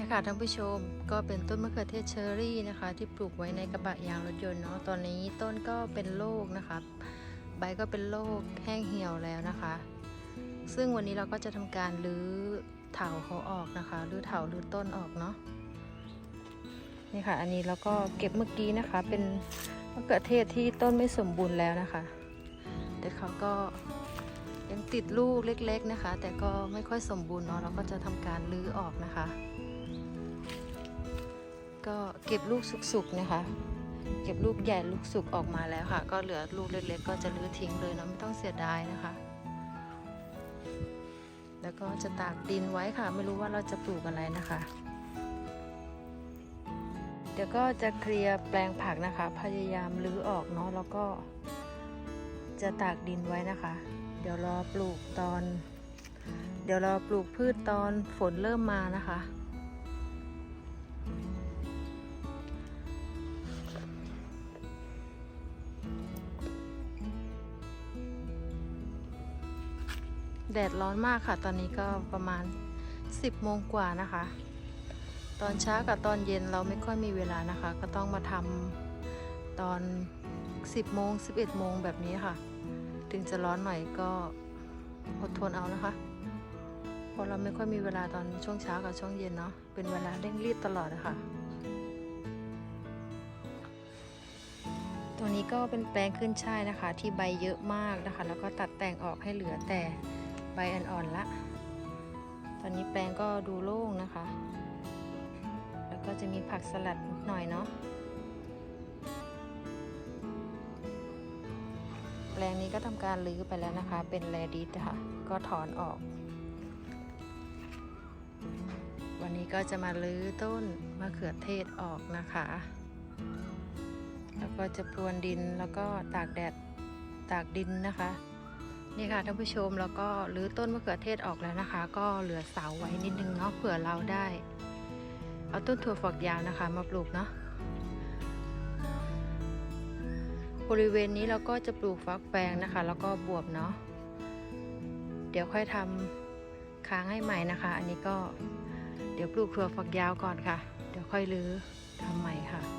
นี่ค่ะท่านผู้ชมก็เป็นต้นมะเขือเทศเชอรี่นะคะ ที่ปลูกไว้ในกระบะยางรถยนต์เนาะตอนนี้ต้นก็เป็นโรคนะคะ ใบก็เป็นโรคแห้งเหี่ยวแล้วนะคะ ซึ่งวันนี้เราก็จะทำการรื้อเถาเขาออกนะคะรื้อเถารื้อต้นออกเนาะนี่ค่ะ อันนี้เราก็เก็บเมื่อกี้นะคะ เป็นมะเขือเทศที่ต้นไม่สมบูรณ์แล้วนะคะ แต่เขาก็ยังติดลูกเล็ก ๆนะคะ แต่ก็ไม่ค่อยสมบูรณ์เนาะเราก็จะทำการรื้อออกนะคะ ก็เก็บลูกสุกๆนะคะ เก็บลูกใหญ่ลูกสุกออกมาแล้วค่ะ ก็เหลือลูกเล็กๆก็จะรื้อทิ้งเลยนะไม่ต้องเสียดายนะคะ แล้วก็จะตากดินไว้ค่ะ ไม่รู้ว่าเราจะปลูกอะไรนะคะ เดี๋ยวก็จะเคลียร์แปลงผักนะคะ พยายามรื้อออกเนาะแล้วก็ จะตากดินไว้นะคะ เดี๋ยวรอปลูกตอน เดี๋ยวรอปลูกพืชตอนฝนเริ่มมานะคะ แดดร้อนมากค่ะ ตอนนี้ก็ประมาณ 10โมงกว่านะคะ ตอนเช้ากับตอนเย็นเราไม่ค่อยมีเวลานะคะ ก็ต้องมาทำตอน 10โมง11โมงแบบนี้ค่ะ ถึงจะร้อนหน่อยก็อดทนเอานะคะเพราะเราไม่ค่อยมีเวลาตอนช่วงเช้ากับช่วงเย็นเนาะเป็นเวลาเร่งรีบตลอดนะคะตัวนี้ก็เป็นแปลงขึ้นช่ายนะคะ ที่ใบเยอะมากนะคะ แล้วก็ตัดแต่งออกให้เหลือแต่ ใบอ่อนๆละ ตอนนี้แปลงก็ดูโล่งนะคะ แล้วก็จะมีผักสลัดหน่อยเนาะ แปลงนี้ก็ทำการรื้อไปแล้วนะคะ เป็นแรดิสค่ะ ก็ถอนออก วันนี้ก็จะมารื้อต้นมะเขือเทศออกนะคะ แล้วก็จะพรวนดินแล้วก็ตากแดดตากดินนะคะ นี่ค่ะท่านผู้ชมแล้วก็รื้อต้นมะเขือเทศออกแล้วนะคะ ก็เหลือเสาไว้นิดนึงเนาะเผื่อเราได้ เอาต้นถั่วฝักยาวนะคะ มาปลูกเนาะบริเวณนี้เราก็จะปลูกฟักแฟงนะคะ แล้วก็บวบเนาะเดี๋ยวค่อยทำค้างให้ใหม่นะคะ อันนี้ก็เดี๋ยวปลูกถั่วฝักยาวก่อนค่ะ เดี๋ยวค่อยรื้อทำใหม่ค่ะ